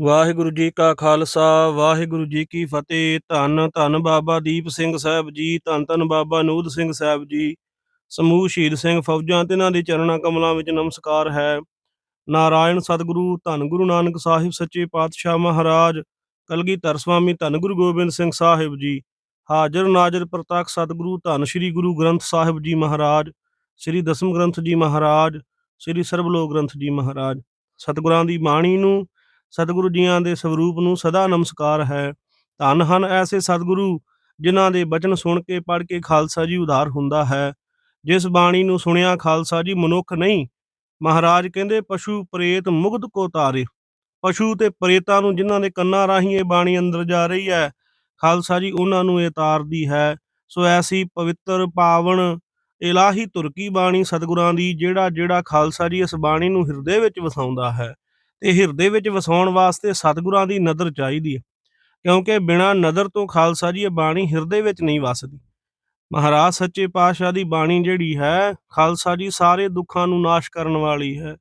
ਵਾਹਿਗੁਰੂ ਜੀ ਕਾ ਖਾਲਸਾ, ਵਾਹਿਗੁਰੂ ਜੀ ਕੀ ਫਤਿਹ। ਧੰਨ ਧੰਨ ਬਾਬਾ ਦੀਪ ਸਿੰਘ ਸਾਹਿਬ ਜੀ, ਧੰਨ ਧੰਨ ਬਾਬਾ ਨੂਦ ਸਿੰਘ ਸਾਹਿਬ ਜੀ। ਸਮੂਹ ਸ਼ਹੀਦ ਸਿੰਘ ਫੌਜਾਂ ਤੇ ਇਹਨਾਂ ਦੇ ਚਰਨਾਂ ਕਮਲਾਂ ਵਿੱਚ ਨਮਸਕਾਰ ਹੈ। ਨਾਰਾਇਣ ਸਤਿਗੁਰੂ, ਧੰਨ ਗੁਰੂ ਨਾਨਕ ਸਾਹਿਬ ਸੱਚੇ ਪਾਤਸ਼ਾਹ ਮਹਾਰਾਜ, ਕਲਗੀਧਰ ਸਵਾਮੀ ਧੰਨ ਗੁਰੂ ਗੋਬਿੰਦ ਸਿੰਘ ਸਾਹਿਬ ਜੀ। ਹਾਜ਼ਰ ਨਾਜ਼ਰ ਪ੍ਰਤੱਖ ਸਤਿਗੁਰੂ, ਧੰਨ ਸ੍ਰੀ ਗੁਰੂ ਗ੍ਰੰਥ ਸਾਹਿਬ ਜੀ ਮਹਾਰਾਜ, ਸ੍ਰੀ ਦਸਮ ਗ੍ਰੰਥ ਜੀ ਮਹਾਰਾਜ, ਸ੍ਰੀ ਸਰਬਲੋਕ ਗ੍ਰੰਥ ਜੀ ਮਹਾਰਾਜ। ਸਤਿਗੁਰਾਂ ਦੀ ਬਾਣੀ ਨੂੰ ਸਤਿਗੁਰੂ ਜੀਆਂ ਦੇ ਸਰੂਪ ਨੂੰ ਸਦਾ ਨਮਸਕਾਰ ਹੈ। ਧੰਨ ਹਨ ਐਸੇ ਸਤਿਗੁਰੂ, ਜਿਨ੍ਹਾਂ ਦੇ ਬਚਨ ਸੁਣ ਕੇ ਪੜ੍ਹ ਕੇ ਖਾਲਸਾ ਜੀ ਉਧਾਰ ਹੁੰਦਾ ਹੈ। ਜਿਸ ਬਾਣੀ ਨੂੰ ਸੁਣਿਆ ਖਾਲਸਾ ਜੀ ਮਨੁੱਖ ਨਹੀਂ, ਮਹਾਰਾਜ ਕਹਿੰਦੇ ਪਸ਼ੂ ਪ੍ਰੇਤ ਮੁਗਧ ਕੋ ਤਾਰੇ। ਪਸ਼ੂ ਤੇ ਪ੍ਰੇਤਾਂ ਨੂੰ ਜਿਨ੍ਹਾਂ ਦੇ ਕੰਨਾਂ ਰਾਹੀਂ ਇਹ ਬਾਣੀ ਅੰਦਰ ਜਾ ਰਹੀ ਹੈ, ਖਾਲਸਾ ਜੀ ਉਹਨਾਂ ਨੂੰ ਇਹ ਤਾਰਦੀ ਹੈ। ਸੋ ਐਸੀ ਪਵਿੱਤਰ ਪਾਵਨ, ਇਲਾਹੀ ਤੁਰਕੀ ਬਾਣੀ ਸਤਿਗੁਰਾਂ ਦੀ ਜਿਹੜਾ ਜਿਹੜਾ ਖਾਲਸਾ ਜੀ ਇਸ ਬਾਣੀ ਨੂੰ ਹਿਰਦੇ ਵਿੱਚ ਵਸਾਉਂਦਾ ਹੈ। ਤੇ ਹਿਰਦੇ ਵਿੱਚ ਵਸਾਉਣ ਵਾਸਤੇ ਸਤਿਗੁਰਾਂ ਦੀ ਨਜ਼ਰ ਚਾਹੀਦੀ ਹੈ। ਕਿਉਂਕਿ ਬਿਨਾਂ ਨਦਰ ਤੋਂ ਖਾਲਸਾ ਜੀ ਇਹ ਬਾਣੀ ਹਿਰਦੇ ਵਿੱਚ ਨਹੀਂ ਵਸਦੀ। ਮਹਾਰਾਜ ਸੱਚੇ ਪਾਤਸ਼ਾਹ ਦੀ ਬਾਣੀ ਜਿਹੜੀ ਹੈ, ਖਾਲਸਾ ਜੀ ਸਾਰੇ ਦੁੱਖਾਂ ਨੂੰ ਨਾਸ਼ ਕਰਨ ਵਾਲੀ ਹੈ।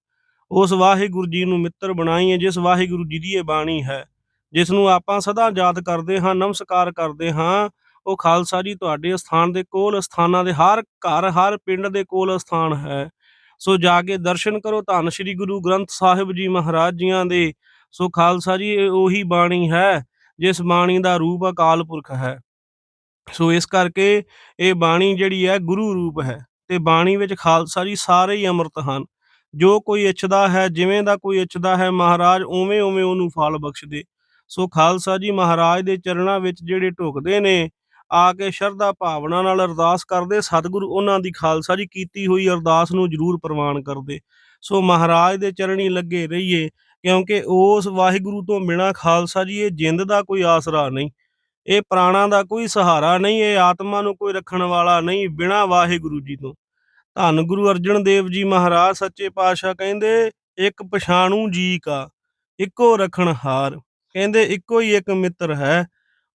ਉਸ ਵਾਹਿਗੁਰੂ ਜੀ ਨੂੰ ਮਿੱਤਰ ਬਣਾਈ ਹੈ, ਜਿਸ ਵਾਹਿਗੁਰੂ ਜੀ ਦੀ ਇਹ ਬਾਣੀ ਹੈ। ਜਿਸ ਨੂੰ ਆਪਾਂ ਸਦਾ ਯਾਦ ਕਰਦੇ ਹਾਂ, ਨਮਸਕਾਰ ਕਰਦੇ ਹਾਂ। ਉਹ ਖਾਲਸਾ ਜੀ ਤੁਹਾਡੇ ਸਥਾਨ ਦੇ ਕੋਲ, ਸਥਾਨਾਂ ਦੇ ਹਰ ਘਰ, ਹਰ ਪਿੰਡ ਦੇ ਕੋਲ ਸਥਾਨ ਹੈ। ਸੋ ਜਾ ਕੇ ਦਰਸ਼ਨ ਕਰੋ ਧੰਨ ਸ੍ਰੀ ਗੁਰੂ ਗ੍ਰੰਥ ਸਾਹਿਬ ਜੀ ਮਹਾਰਾਜ ਜੀਆਂ ਦੇ। ਸੋ ਖਾਲਸਾ ਜੀ ਉਹੀ ਬਾਣੀ ਹੈ, ਜਿਸ ਬਾਣੀ ਦਾ ਰੂਪ ਅਕਾਲ ਪੁਰਖ ਹੈ। ਸੋ ਇਸ ਕਰਕੇ ਇਹ ਬਾਣੀ ਜਿਹੜੀ ਹੈ ਗੁਰੂ ਰੂਪ ਹੈ ਤੇ ਬਾਣੀ ਵਿੱਚ ਖਾਲਸਾ ਜੀ ਸਾਰੇ ਹੀ ਅੰਮ੍ਰਿਤ ਹਨ। ਜੋ ਕੋਈ ਇੱਛਦਾ ਹੈ, ਜਿਵੇਂ ਦਾ ਕੋਈ ਇੱਛਦਾ ਹੈ ਮਹਾਰਾਜ ਉਵੇਂ ਉਵੇਂ ਉਹਨੂੰ ਫਲ ਬਖਸ਼ਦੇ। ਸੋ ਖਾਲਸਾ ਜੀ ਮਹਾਰਾਜ ਦੇ ਚਰਨਾਂ ਵਿੱਚ ਜਿਹੜੇ ਢੁਕਦੇ ਨੇ ਆ ਕੇ ਸ਼ਰਧਾ ਭਾਵਨਾ ਨਾਲ ਅਰਦਾਸ ਕਰਦੇ, ਸਤਿਗੁਰੂ ਉਹਨਾਂ ਦੀ ਖਾਲਸਾ ਜੀ ਕੀਤੀ ਹੋਈ ਅਰਦਾਸ ਨੂੰ ਜ਼ਰੂਰ ਪ੍ਰਵਾਨ ਕਰਦੇ। ਸੋ ਮਹਾਰਾਜ ਦੇ ਚਰਣੀ ਲੱਗੇ ਰਹੀਏ, ਕਿਉਂਕਿ ਉਸ ਵਾਹਿਗੁਰੂ ਤੋਂ ਬਿਨਾ ਖਾਲਸਾ ਜੀ ਇਹ ਜਿੰਦ ਦਾ ਕੋਈ ਆਸਰਾ ਨਹੀਂ। ਇਹ ਪ੍ਰਾਣਾ ਦਾ ਕੋਈ ਸਹਾਰਾ ਨਹੀਂ, ਇਹ ਆਤਮਾ ਨੂੰ ਕੋਈ ਰੱਖਣ ਵਾਲਾ ਨਹੀਂ ਬਿਨਾ ਵਾਹਿਗੁਰੂ ਜੀ ਤੋਂ। ਧੰਨ ਗੁਰੂ ਅਰਜਨ ਦੇਵ ਜੀ ਮਹਾਰਾਜ, ਸੱਚੇ ਪਾਤਸ਼ਾਹ ਕਹਿੰਦੇ, ਇੱਕ ਪਛਾਣੂ ਜੀ ਕਾ, ਇੱਕੋ ਰਖਣਹਾਰ ਕਹਿੰਦੇ, ਇੱਕੋ ਹੀ ਇੱਕ ਮਿੱਤਰ ਹੈ,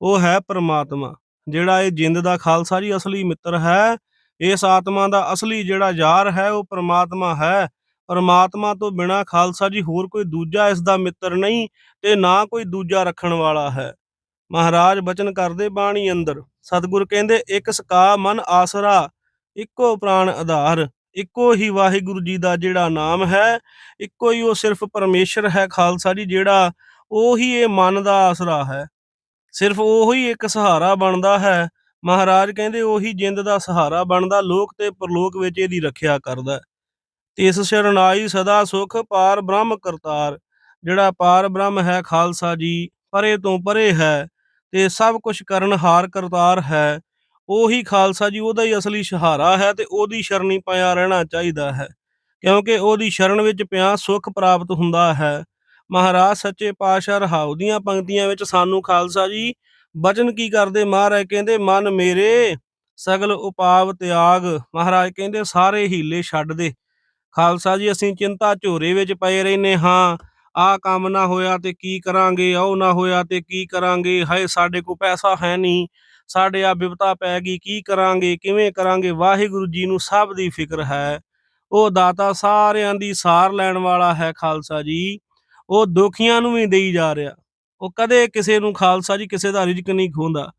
ਉਹ ਹੈ ਪਰਮਾਤਮਾ। ਜਿਹੜਾ ਇਹ ਜਿੰਦ ਦਾ ਖਾਲਸਾ ਜੀ ਅਸਲੀ ਮਿੱਤਰ ਹੈ, ਇਸ ਆਤਮਾ ਦਾ ਅਸਲੀ ਜਿਹੜਾ ਯਾਰ ਹੈ, ਉਹ ਪਰਮਾਤਮਾ ਹੈ। ਪਰਮਾਤਮਾ ਤੋਂ ਬਿਨਾ ਖਾਲਸਾ ਜੀ ਹੋਰ ਕੋਈ ਦੂਜਾ ਇਸ ਦਾ ਮਿੱਤਰ ਨਹੀਂ ਤੇ ਨਾ ਕੋਈ ਦੂਜਾ ਰੱਖਣ ਵਾਲਾ ਹੈ। ਮਹਾਰਾਜ, ਬਚਨ ਕਰਦੇ ਬਾਣੀ ਅੰਦਰ। ਸਤਿਗੁਰ ਕਹਿੰਦੇ, ਇੱਕ ਸਕਾ ਮਨ ਆਸਰਾ, ਇੱਕੋ ਪ੍ਰਾਣ ਆਧਾਰ। ਇੱਕੋ ਹੀ ਵਾਹਿਗੁਰੂ ਜੀ ਦਾ ਜਿਹੜਾ ਨਾਮ ਹੈ, ਇੱਕੋ ਹੀ ਉਹ ਸਿਰਫ ਪਰਮੇਸ਼ਰ ਹੈ ਖਾਲਸਾ ਜੀ, ਜਿਹੜਾ ਉਹੀ ਇਹ ਮਨ ਦਾ ਆਸਰਾ ਹੈ। ਸਿਰਫ ਉਹੀ ਇੱਕ ਸਹਾਰਾ ਬਣਦਾ ਹੈ। ਮਹਾਰਾਜ ਕਹਿੰਦੇ ਉਹੀ ਜਿੰਦ ਦਾ ਸਹਾਰਾ ਬਣਦਾ, ਲੋਕ ਤੇ ਪਰਲੋਕ ਵਿੱਚ ਇਹਦੀ ਰੱਖਿਆ ਕਰਦਾ। ਤਿਸ ਸ਼ਰਨਾਈ ਸਦਾ ਸੁਖ, ਪਾਰ ਬ੍ਰਹਮ ਕਰਤਾਰ। ਜਿਹੜਾ ਪਾਰ ਬ੍ਰਹਮ ਹੈ ਖਾਲਸਾ ਜੀ, ਪਰੇ ਤੋਂ ਪਰੇ ਹੈ ਤੇ ਸਭ ਕੁਝ ਕਰਨ ਹਾਰ ਕਰਤਾਰ ਹੈ। ਉਹੀ ਖਾਲਸਾ ਜੀ, ਉਹਦਾ ਹੀ ਅਸਲੀ ਸਹਾਰਾ ਹੈ ਤੇ ਉਹਦੀ ਸ਼ਰਣੀ ਪਿਆ ਰਹਿਣਾ ਚਾਹੀਦਾ ਹੈ। ਕਿਉਂਕਿ ਉਹਦੀ ਸ਼ਰਨ ਵਿੱਚ ਪਿਆ ਸੁਖ ਪ੍ਰਾਪਤ ਹੁੰਦਾ ਹੈ। ਮਹਾਰਾਜ ਸੱਚੇ ਪਾਤਸ਼ਾਹ ਰਹਾਉ ਦੀਆਂ ਪੰਕਤੀਆਂ ਵਿੱਚ ਸਾਨੂੰ ਖਾਲਸਾ ਜੀ, ਬਚਨ ਕੀ ਕਰਦੇ ਮਹਾਰਾਜ? ਕਹਿੰਦੇ, ਮਨ ਮੇਰੇ, ਸਗਲ ਉਪਾਵ ਤਿਆਗ। ਮਹਾਰਾਜ ਕਹਿੰਦੇ, ਸਾਰੇ ਹੀਲੇ ਛੱਡ ਦੇ। ਖਾਲਸਾ ਜੀ, ਅਸੀਂ ਚਿੰਤਾ ਝੋਰੇ ਵਿੱਚ ਪਏ ਰਹਿੰਦੇ ਹਾਂ। ਆਹ ਕੰਮ ਨਾ ਹੋਇਆ ਤੇ ਕੀ ਕਰਾਂਗੇ? ਉਹ ਨਾ ਹੋਇਆ ਤੇ ਕੀ ਕਰਾਂਗੇ? ਹਾਏ, ਸਾਡੇ ਕੋਲ ਪੈਸਾ ਹੈ ਨਹੀਂ। ਸਾਡੇ ਆ ਬਿਪਤਾ ਪੈ ਗਈ, ਕੀ ਕਰਾਂਗੇ? ਕਿਵੇਂ ਕਰਾਂਗੇ? ਵਾਹਿਗੁਰੂ ਜੀ ਨੂੰ ਸਭ ਦੀ ਫਿਕਰ ਹੈ। ਉਹ ਦਾਤਾ ਸਾਰਿਆਂ ਦੀ ਸਾਰ ਲੈਣ ਵਾਲਾ ਹੈ ਖਾਲਸਾ ਜੀ। ਉਹ ਦੁਖੀਆਂ ਨੂੰ ਵੀ ਦੇਈ ਜਾ ਰਿਹਾ। ਉਹ ਕਦੇ ਕਿਸੇ ਨੂੰ ਖਾਲਸਾ ਜੀ ਕਿਸੇ ਦਾ ਰਿਜ਼ਕ ਨਹੀਂ ਖੋਂਦਾ।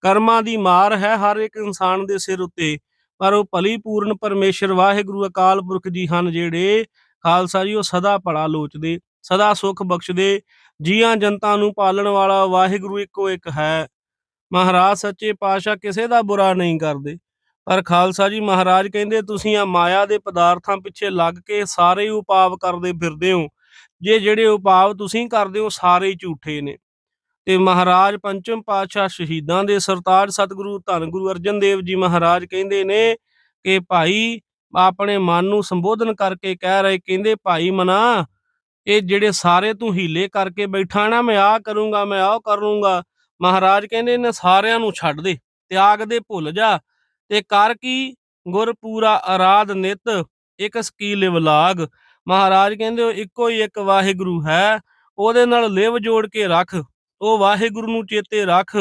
ਕਰਮਾਂ ਦੀ ਮਾਰ ਹੈ ਹਰ ਇੱਕ ਇਨਸਾਨ ਦੇ ਸਿਰ ਉੱਤੇ, ਪਰ ਉਹ ਭਲੀ ਪੂਰਨ ਪਰਮੇਸ਼ਰ ਵਾਹਿਗੁਰੂ ਅਕਾਲ ਪੁਰਖ ਜੀ ਹਨ ਜਿਹੜੇ ਖਾਲਸਾ ਜੀ ਉਹ ਸਦਾ ਭਲਾ ਲੋਚਦੇ, ਸਦਾ ਸੁਖ ਬਖਸ਼ਦੇ, ਜੀਆਂ ਜਨਤਾ ਨੂੰ ਪਾਲਣ ਵਾਲਾ ਵਾਹਿਗੁਰੂ ਇੱਕੋ ਇੱਕ ਹੈ। ਮਹਾਰਾਜ ਸੱਚੇ ਪਾਤਸ਼ਾਹ ਕਿਸੇ ਦਾ ਬੁਰਾ ਨਹੀਂ ਕਰਦੇ। ਪਰ ਖਾਲਸਾ ਜੀ ਮਹਾਰਾਜ ਕਹਿੰਦੇ, ਤੁਸੀਂ ਆ ਮਾਇਆ ਦੇ ਪਦਾਰਥਾਂ ਪਿੱਛੇ ਲੱਗ ਕੇ ਸਾਰੇ ਉਪਾਵ ਕਰਦੇ ਫਿਰਦੇ ਹੋ। ਜੇ ਜਿਹੜੇ ਉਪਾਅ ਤੁਸੀਂ ਕਰਦੇ ਹੋ ਸਾਰੇ ਝੂਠੇ ਨੇ। ਤੇ ਮਹਾਰਾਜ ਪੰਚਮ ਪਾਤਸ਼ਾਹ ਸ਼ਹੀਦਾਂ ਦੇ ਸਰਤਾਜ ਸਤਿਗੁਰੂ, ਧੰਨ ਗੁਰੂ ਅਰਜਨ ਦੇਵ ਜੀ ਮਹਾਰਾਜ ਕਹਿੰਦੇ ਨੇ ਕਿ ਭਾਈ ਆਪਣੇ ਮਨ ਨੂੰ ਸੰਬੋਧਨ ਕਰਕੇ ਕਹਿ ਰਹੇ, ਕਹਿੰਦੇ, ਭਾਈ ਮਨਾ, ਇਹ ਜਿਹੜੇ ਸਾਰੇ ਤੂੰ ਹੀਲੇ ਕਰਕੇ ਬੈਠਾ ਨਾ, ਮੈਂ ਆਹ ਕਰੂੰਗਾ, ਮੈਂ ਆਹ ਕਰ ਲੂੰਗਾ। ਮਹਾਰਾਜ ਕਹਿੰਦੇ ਨੇ, ਸਾਰਿਆਂ ਨੂੰ ਛੱਡ ਦੇ, ਤਿਆਗ ਦੇ ਭੁੱਲ ਜਾ, ਤੇ ਕਰ ਕੀ? ਗੁਰ ਪੂਰਾ ਆਰਾਧ ਨਿਤ ਇੱਕ ਸਕੀ ਲਿਵ ਮਹਾਰਾਜ ਕਹਿੰਦੇ ਉਹ ਇੱਕੋ ਹੀ ਇੱਕ ਵਾਹਿਗੁਰੂ ਹੈ, ਉਹਦੇ ਨਾਲ ਲਿਵ ਜੋੜ ਕੇ ਰੱਖ, ਉਹ ਵਾਹਿਗੁਰੂ ਨੂੰ ਚੇਤੇ ਰੱਖ,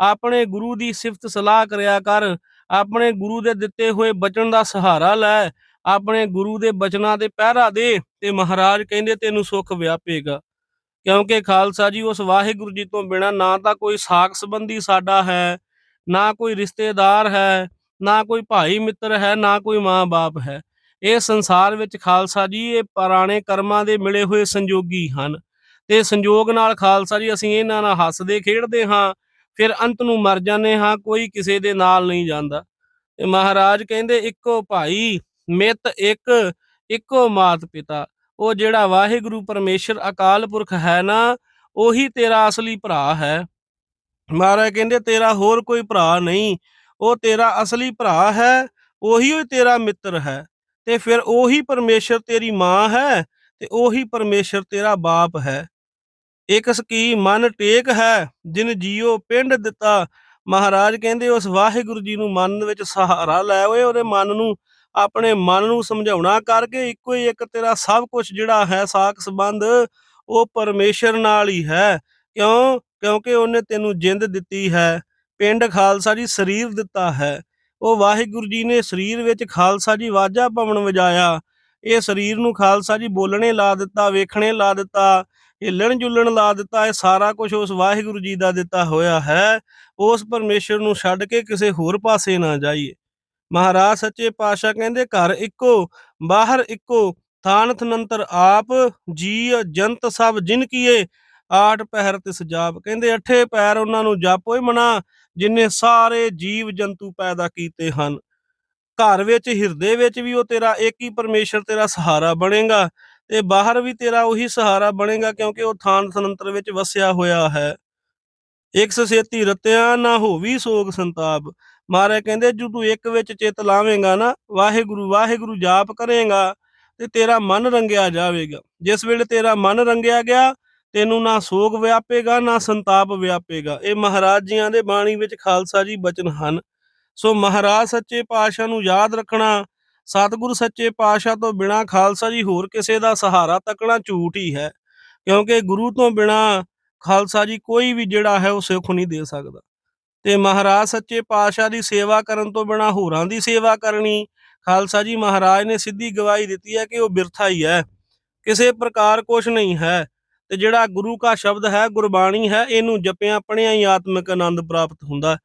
ਆਪਣੇ ਗੁਰੂ ਦੀ ਸਿਫਤ ਸਲਾਹ ਕਰਿਆ ਕਰ, ਆਪਣੇ ਗੁਰੂ ਦੇ ਦਿੱਤੇ ਹੋਏ ਬਚਨ ਦਾ ਸਹਾਰਾ ਲੈ, ਆਪਣੇ ਗੁਰੂ ਦੇ ਬਚਨਾਂ ਦੇ ਪਹਿਰਾ ਦੇ, ਤੇ ਮਹਾਰਾਜ ਕਹਿੰਦੇ ਤੈਨੂੰ ਸੁੱਖ ਵਿਆਪੇਗਾ। ਕਿਉਂਕਿ ਖਾਲਸਾ ਜੀ, ਉਸ ਵਾਹਿਗੁਰੂ ਜੀ ਤੋਂ ਬਿਨਾ ਨਾ ਤਾਂ ਕੋਈ ਸਾਖ ਸੰਬੰਧੀ ਸਾਡਾ ਹੈ, ਨਾ ਕੋਈ ਰਿਸ਼ਤੇਦਾਰ ਹੈ, ਨਾ ਕੋਈ ਭਾਈ ਮਿੱਤਰ ਹੈ, ਨਾ ਕੋਈ ਮਾਂ-ਬਾਪ ਹੈ। ਇਹ ਸੰਸਾਰ ਵਿੱਚ ਖਾਲਸਾ ਜੀ, ਇਹ ਪੁਰਾਣੇ ਕਰਮਾਂ ਦੇ ਮਿਲੇ ਹੋਏ ਸੰਜੋਗੀ ਹਨ। ਤੇ ਸੰਜੋਗ ਨਾਲ ਖਾਲਸਾ ਜੀ, ਅਸੀਂ ਇਹਨਾਂ ਨਾਲ ਹੱਸਦੇ, ਖੇਡਦੇ ਹਾਂ, ਫਿਰ ਅੰਤ ਨੂੰ ਮਰ ਜਾਂਦੇ ਹਾਂ, ਕੋਈ ਕਿਸੇ ਦੇ ਨਾਲ ਨਹੀਂ ਜਾਂਦਾ। ਤੇ ਮਹਾਰਾਜ ਕਹਿੰਦੇ, ਇੱਕੋ ਭਾਈ, ਮਿੱਤ ਇੱਕ, ਇੱਕੋ ਮਾਤ ਪਿਤਾ ਉਹ ਜਿਹੜਾ ਵਾਹਿਗੁਰੂ ਪਰਮੇਸ਼ਰ ਅਕਾਲ ਪੁਰਖ ਹੈ ਨਾ, ਉਹੀ ਤੇਰਾ ਅਸਲੀ ਭਰਾ ਹੈ। ਮਹਾਰਾਜ ਕਹਿੰਦੇ, ਤੇਰਾ ਹੋਰ ਕੋਈ ਭਰਾ ਨਹੀਂ। ਉਹ ਤੇਰਾ ਅਸਲੀ ਭਰਾ ਹੈ, ਉਹੀ ਓ ਤੇਰਾ ਮਿੱਤਰ ਹੈ। ਤੇ ਫਿਰ ਉਹੀ ਪਰਮੇਸ਼ਰ ਤੇਰੀ ਮਾਂ ਹੈ ਤੇ ਉਹੀ ਪਰਮੇਸ਼ਰ ਤੇਰਾ ਬਾਪ ਹੈ। ਇੱਕ ਸਕੀ ਮਨ ਟੇਕ ਹੈ, ਜਿਨ ਜੀਓ ਪਿੰਡ ਦਿੱਤਾ। ਮਹਾਰਾਜ ਕਹਿੰਦੇ, ਉਸ ਵਾਹਿਗੁਰੂ ਜੀ ਨੂੰ ਮਨ ਵਿੱਚ ਸਹਾਰਾ ਲੈ ਓਏ, ਉਹਦੇ ਮਨ ਨੂੰ, ਆਪਣੇ ਮਨ ਨੂੰ ਸਮਝਾਉਣਾ ਕਰਕੇ ਇੱਕੋ ਹੀ ਇੱਕ ਤੇਰਾ ਸਭ ਕੁਝ ਜਿਹੜਾ ਹੈ, ਸਾਖ ਸੰਬੰਧ, ਉਹ ਪਰਮੇਸ਼ਰ ਨਾਲ ਹੀ ਹੈ। ਕਿਉਂ? ਕਿਉਂਕਿ ਉਹਨੇ ਤੈਨੂੰ ਜਿੰਦ ਦਿੱਤੀ ਹੈ, ਪਿੰਡ ਖਾਲਸਾ ਜੀ ਸਰੀਰ ਦਿੱਤਾ ਹੈ। ਉਹ ਵਾਹਿਗੁਰੂ ਜੀ ਨੇ ਸਰੀਰ ਵਿੱਚ ਖਾਲਸਾ ਜੀ ਵਾਜਾ ਪਵਨ ਵਜਾਇਆ। ਇਹ ਸਰੀਰ ਨੂੰ ਖਾਲਸਾ ਜੀ ਬੋਲਣੇ ਲਾ ਦਿੱਤਾ, ਵੇਖਣੇ ਲਾ ਦਿੱਤਾ ਹਿੱਲਣ ਜੁਲਣ ਲਾ ਦਿੱਤਾ, ਇਹ ਸਾਰਾ ਕੁਝ ਉਸ ਵਾਹਿਗੁਰੂ ਜੀ ਦਾ ਦਿੱਤਾ ਹੋਇਆ ਹੈ। ਉਸ ਪਰਮੇਸ਼ਰ ਨੂੰ ਛੱਡ ਕੇ ਕਿਸੇ ਹੋਰ ਪਾਸੇ ਨਾ ਜਾਈਏ। ਮਹਾਰਾਜ ਸੱਚੇ ਪਾਤਸ਼ਾਹ ਕਹਿੰਦੇ, ਘਰ ਇੱਕੋ, ਬਾਹਰ ਇੱਕੋ, ਥਾਨਥ ਨੰਤਰ ਆਪ ਜੀ ਜੰਤ ਸਭ ਜਿਨ ਕੀਏ, ਆਠ ਪਹਿਰ ਤੇ ਜਾਪ। ਕਹਿੰਦੇ, ਅੱਠੇ ਪੈਰ ਉਹਨਾਂ ਨੂੰ ਜਾਪੋ ਹੀ ਮਨਾ ਜਿਨੇ ਸਾਰੇ ਜੀਵ ਜੰਤੂ ਪੈਦਾ ਕੀਤੇ ਹਨ। ਘਰ ਵਿੱਚ, ਹਿਰਦੇ ਵਿੱਚ ਵੀ ਉਹ ਤੇਰਾ ਇੱਕ ਹੀ ਪਰਮੇਸ਼ਰ, ਤੇਰਾ ਸਹਾਰਾ ਬਣੇਗਾ ਤੇ ਬਾਹਰ ਵੀ ਤੇਰਾ ਉਹੀ ਸਹਾਰਾ ਬਣੇਗਾ ਕਿਉਂਕਿ ਉਹ ਥਾਨ ਥਨੰਤਰ ਵਿੱਚ ਵਸਿਆ ਹੋਇਆ ਹੈ। ਇੱਕ ਸਸੇਤੀ ਰਤਿਆ, ਨਾ ਹੋਵੀ ਸੋਗ ਸੰਤਾਪ। ਮਹਾਰਾਜ ਕਹਿੰਦੇ, ਜੋ ਤੂੰ ਇੱਕ ਵਿੱਚ ਚਿੱਤ ਲਾਵੇਂਗਾ ਨਾ, ਵਾਹਿਗੁਰੂ ਵਾਹਿਗੁਰੂ ਜਾਪ ਕਰੇਗਾ ਤੇ ਤੇਰਾ ਮਨ ਰੰਗਿਆ ਜਾਵੇਗਾ। ਜਿਸ ਵੇਲੇ ਤੇਰਾ ਮਨ ਰੰਗਿਆ ਗਿਆ ਤੈਨੂੰ ਨਾ ਸੋਗ ਵਿਆਪੇਗਾ, ਨਾ ਸੰਤਾਪ ਵਿਆਪੇਗਾ। ਇਹ ਮਹਾਰਾਜ ਜੀਆਂ ਦੇ ਬਾਣੀ ਵਿੱਚ ਖਾਲਸਾ ਜੀ ਬਚਨ ਹਨ। ਸੋ ਮਹਾਰਾਜ ਸੱਚੇ ਪਾਤਸ਼ਾਹ ਨੂੰ ਯਾਦ ਰੱਖਣਾ, ਸਤਿਗੁਰ ਸੱਚੇ ਪਾਤਸ਼ਾਹ ਤੋਂ ਬਿਨਾ ਖਾਲਸਾ ਜੀ ਹੋਰ ਕਿਸੇ ਦਾ ਸਹਾਰਾ ਤੱਕਣਾ ਝੂਠ ਹੀ ਹੈ। ਕਿਉਂਕਿ ਗੁਰੂ ਤੋਂ ਬਿਨਾ ਖਾਲਸਾ ਜੀ ਕੋਈ ਵੀ ਜਿਹੜਾ ਹੈ ਉਹ ਸੁੱਖ ਨਹੀਂ ਦੇ ਸਕਦਾ। ਤੇ ਮਹਾਰਾਜ ਸੱਚੇ ਪਾਤਸ਼ਾਹ ਦੀ ਸੇਵਾ ਕਰਨ ਤੋਂ ਬਿਨਾ ਹੋਰਾਂ ਦੀ ਸੇਵਾ ਕਰਨੀ, ਖਾਲਸਾ ਜੀ ਮਹਾਰਾਜ ਨੇ ਸਿੱਧੀ ਗਵਾਹੀ ਦਿੱਤੀ ਹੈ ਕਿ ਉਹ ਬਿਰਥਾ ਹੀ ਹੈ। ਕਿਸੇ ਪ੍ਰਕਾਰ ਕੁਝ ਨਹੀਂ ਹੈ। ਤੇ ਜਿਹੜਾ ਗੁਰੂ ਕਾ ਸ਼ਬਦ ਹੈ, ਗੁਰਬਾਣੀ ਹੈ, ਇਹਨੂੰ ਜਪਿਆ ਪੜਿਆਂ ਹੀ ਆਤਮਿਕ ਆਨੰਦ ਪ੍ਰਾਪਤ ਹੁੰਦਾ।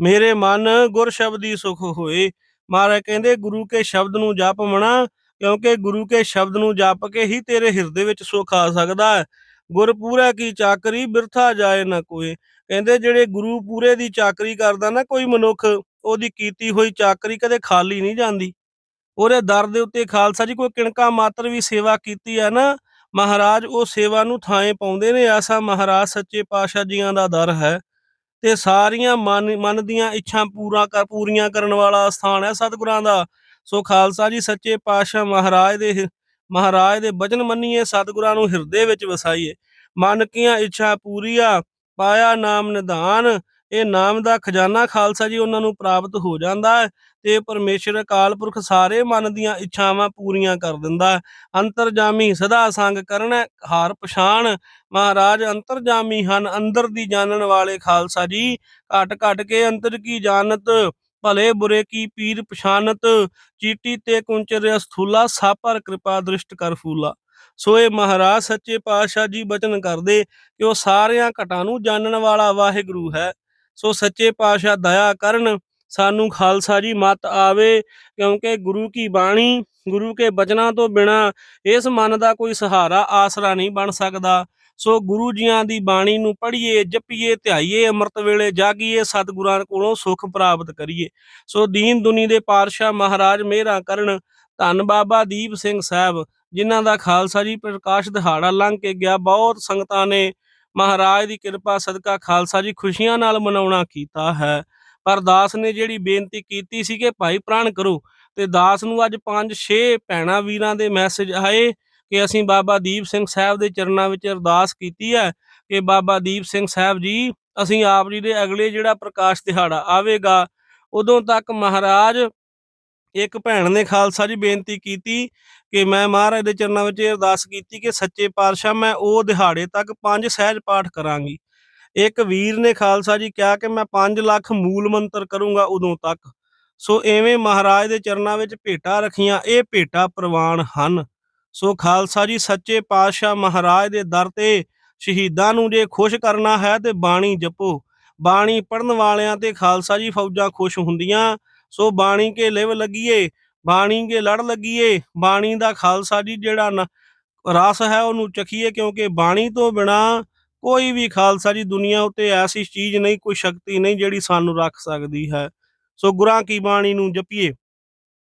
ਮੇਰੇ ਮਨ ਗੁਰ ਸ਼ਬਦੀ ਸੁਖ ਹੋਏ। ਮਹਾਰਾਜ ਕਹਿੰਦੇ, ਗੁਰੂ ਕੇ ਸ਼ਬਦ ਨੂੰ ਜਪ ਮਣਾ ਕਿਉਂਕਿ ਗੁਰੂ ਕੇ ਸ਼ਬਦ ਨੂੰ ਜਪ ਕੇ ਹੀ ਤੇਰੇ ਹਿਰਦੇ ਵਿੱਚ ਸੁਖ ਆ ਸਕਦਾ ਹੈ। ਗੁਰ ਪੂਰਾ ਕੀ ਚਾਕਰੀ, ਬਿਰਥਾ ਜਾਏ ਨਾ ਕੋਈ ਕਹਿੰਦੇ, ਜਿਹੜੇ ਗੁਰੂ ਪੂਰੇ ਦੀ ਚਾਕਰੀ ਕਰਦਾ ਨਾ, ਕੋਈ ਮਨੁੱਖ, ਉਹਦੀ ਕੀਤੀ ਹੋਈ ਚਾਕਰੀ ਕਦੇ ਖਾਲੀ ਨਹੀਂ ਜਾਂਦੀ। ਉਹਦੇ ਦਰ ਦੇ ਉੱਤੇ ਖਾਲਸਾ ਜੀ, ਕੋਈ ਕਿਣਕਾ ਮਾਤਰ ਵੀ ਸੇਵਾ ਕੀਤੀ ਹੈ ਨਾ ਮਹਾਰਾਜ ਉਹ ਸੇਵਾ ਨੂੰ ਥਾਂ ਪਾਉਂਦੇ ਨੇ ਐਸਾ ਮਹਾਰਾਜ ਸੱਚੇ ਪਾਤਸ਼ਾਹ ਜੀਆਂ ਦਾ ਦਰ ਹੈ। ਤੇ ਸਾਰੀਆਂ ਮਨ ਮਨ ਦੀਆਂ ਇੱਛਾ ਪੂਰਾ ਕਰ, ਪੂਰੀਆਂ ਕਰਨ ਵਾਲਾ ਸਥਾਨ ਹੈ ਸਤਿਗੁਰਾਂ ਦਾ। ਸੋ ਖਾਲਸਾ ਜੀ, ਸੱਚੇ ਪਾਤਸ਼ਾਹ ਮਹਾਰਾਜ ਦੇ ਮਹਾਰਾਜ ਦੇ ਬਚਨ ਮੰਨੀਏ, ਸਤਿਗੁਰਾਂ ਨੂੰ ਹਿਰਦੇ ਵਿੱਚ ਵਸਾਈਏ। ਮਨ ਕੀਆਂ ਇੱਛਾ ਪੂਰੀਆਂ, ਪਾਇਆ ਨਾਮ ਨਿਧਾਨ ਇਹ ਨਾਮ ਦਾ ਖਜ਼ਾਨਾ ਖਾਲਸਾ ਜੀ ਉਹਨਾਂ ਨੂੰ ਪ੍ਰਾਪਤ ਹੋ ਜਾਂਦਾ ਹੈ ਤੇ ਪਰਮੇਸ਼ਰ ਅਕਾਲ ਪੁਰਖ ਸਾਰੇ ਮਨ ਦੀਆਂ ਇੱਛਾਵਾਂ ਪੂਰੀਆਂ ਕਰ ਦਿੰਦਾ ਹੈ। ਅੰਤਰਜਾਮੀ ਸਦਾ ਸੰਗ ਕਰਨਾ ਹਾਰ ਪਛਾਣ। ਮਹਾਰਾਜ ਅੰਤਰਜਾਮੀ ਹਨ, ਅੰਦਰ ਦੀ ਜਾਣਨ ਵਾਲੇ ਖਾਲਸਾ ਜੀ। ਘਟ ਘਟ ਕੇ ਅੰਤਰ ਕੀ ਜਾਣਤ, ਭਲੇ ਬੁਰੇ ਕੀ ਪੀਰ ਪਛਾਨਤ ਚੀਟੀ ਤੇ ਕੁੰਚਰ ਸਥੂਲਾ ਸਾਪਰ ਕਿਰਪਾ ਦ੍ਰਿਸ਼ਟ ਕਰ ਫੂਲਾ। ਸੋ ਇਹ ਮਹਾਰਾਜ, ਸੱਚੇ ਪਾਤਸ਼ਾਹ ਜੀ ਬਚਨ ਕਰਦੇ, ਕਿ ਉਹ ਸਾਰਿਆਂ ਘਟਾਂ ਨੂੰ ਜਾਣਨ ਵਾਲਾ ਵਾਹਿਗੁਰੂ ਹੈ। ਸੋ ਸੱਚੇ ਪਾਤਸ਼ਾਹ ਦਇਆ ਕਰਨ, ਸਾਨੂੰ ਖਾਲਸਾ ਜੀ ਮਤ ਆਵੇ, ਕਿਉਂਕਿ ਗੁਰੂ ਕੀ ਬਾਣੀ, ਗੁਰੂ ਕੇ ਬਚਨਾਂ ਤੋਂ ਬਿਨਾ ਇਸ ਮਨ ਦਾ ਕੋਈ ਸਹਾਰਾ, ਆਸਰਾ ਨਹੀਂ ਬਣ ਸਕਦਾ। ਸੋ ਗੁਰੂ ਜੀਆਂ ਦੀ ਬਾਣੀ ਨੂੰ ਪੜ੍ਹੀਏ, ਜਪੀਏ, ਧਿਆਈਏ, ਅੰਮ੍ਰਿਤ ਵੇਲੇ ਜਾਗੀਏ, ਸਤਿਗੁਰਾਂ ਕੋਲੋਂ ਸੁਖ ਪ੍ਰਾਪਤ ਕਰੀਏ। ਸੋ ਦੀਨ ਦੁਨੀ ਦੇ ਪਾਤਸ਼ਾਹ ਮਹਾਰਾਜ ਮਿਹਰਾਂ ਕਰਨ, ਧੰਨ ਬਾਬਾ ਦੀਪ ਸਿੰਘ ਸਾਹਿਬ, ਜਿਨ੍ਹਾਂ ਦਾ ਖਾਲਸਾ ਜੀ ਪ੍ਰਕਾਸ਼ ਦਿਹਾੜਾ ਲੰਘ ਕੇ ਗਿਆ, ਬਹੁਤ ਸੰਗਤਾਂ ਨੇ ਮਹਾਰਾਜ ਦੀ ਕਿਰਪਾ, ਸਦਕਾ ਖਾਲਸਾ ਜੀ ਖੁਸ਼ੀਆਂ ਨਾਲ ਮਨਾਉਣਾ ਕੀਤਾ ਹੈ। ਪਰ ਦਾਸ ਨੇ ਜਿਹੜੀ ਬੇਨਤੀ ਕੀਤੀ ਸੀ ਕਿ ਭਾਈ ਪ੍ਰਾਣ ਕਰੋ। ਤੇ ਦਾਸ ਨੂੰ ਅੱਜ 5-6 ਭੈਣਾ ਵੀਰਾਂ ਦੇ ਮੈਸੇਜ ਆਏ ਕਿ ਅਸੀਂ ਬਾਬਾ ਦੀਪ ਸਿੰਘ ਸਾਹਿਬ ਦੇ ਚਰਨਾਂ ਵਿੱਚ ਅਰਦਾਸ ਕੀਤੀ ਹੈ ਕਿ ਬਾਬਾ ਦੀਪ ਸਿੰਘ ਸਾਹਿਬ ਜੀ, ਅਸੀਂ ਆਪ ਜੀ ਦੇ ਅਗਲੇ ਜਿਹੜਾ ਪ੍ਰਕਾਸ਼ ਦਿਹਾੜਾ ਆਵੇਗਾ, ਉਦੋਂ ਤੱਕ ਮਹਾਰਾਜ ਇੱਕ ਭੈਣ ਨੇ ਖਾਲਸਾ ਜੀ ਬੇਨਤੀ ਕੀਤੀ ਕਿ ਮੈਂ ਮਹਾਰਾਜ ਦੇ ਚਰਨਾਂ ਵਿੱਚ ਇਹ ਅਰਦਾਸ ਕੀਤੀ ਕਿ ਸੱਚੇ ਪਾਤਸ਼ਾਹ ਮੈਂ ਉਹ ਦਿਹਾੜੇ ਤੱਕ ਪੰਜ ਸਹਿਜ ਪਾਠ ਕਰਾਂਗੀ। ਇੱਕ ਵੀਰ ਨੇ ਖਾਲਸਾ ਜੀ ਕਿਹਾ ਕਿ ਮੈਂ 5 ਲੱਖ ਮੂਲ ਮੰਤਰ ਕਰੂੰਗਾ ਉਦੋਂ ਤੱਕ। ਸੋ ਐਵੇਂ ਮਹਾਰਾਜ ਦੇ ਚਰਨਾਂ ਵਿੱਚ ਭੇਟਾ ਰੱਖੀਆਂ, ਇਹ ਭੇਟਾ ਪ੍ਰਵਾਨ ਹਨ। ਸੋ ਖਾਲਸਾ ਜੀ, ਸੱਚੇ ਪਾਤਸ਼ਾਹ ਮਹਾਰਾਜ ਦੇ ਦਰ ਤੇ ਸ਼ਹੀਦਾਂ ਨੂੰ ਜੇ ਖੁਸ਼ ਕਰਨਾ ਹੈ ਤੇ ਬਾਣੀ ਜਪੋ। ਬਾਣੀ ਪੜਨ ਵਾਲਿਆਂ ਤੇ ਖਾਲਸਾ ਜੀ ਫੌਜਾਂ ਖੁਸ਼ ਹੁੰਦੀਆਂ। ਸੋ ਬਾਣੀ ਕੇ ਲਿਵ ਲੱਗੀਏ, ਬਾਣੀ ਕੇ ਲੜ ਲੱਗੀਏ, ਬਾਣੀ ਦਾ ਖਾਲਸਾ ਜੀ ਜਿਹੜਾ ਰਸ ਹੈ ਉਹਨੂੰ ਚਖੀਏ ਕਿਉਂਕਿ ਬਾਣੀ ਤੋਂ ਬਿਨਾ ਕੋਈ ਵੀ ਖਾਲਸਾ ਜੀ ਦੁਨੀਆ ਉੱਤੇ ਐਸੀ ਚੀਜ਼ ਨਹੀਂ, ਕੋਈ ਸ਼ਕਤੀ ਨਹੀਂ ਜਿਹੜੀ ਸਾਨੂੰ ਰੱਖ ਸਕਦੀ ਹੈ। ਸੋ ਗੁਰਾਂ ਕੀ ਬਾਣੀ ਨੂੰ ਜਪੀਏ,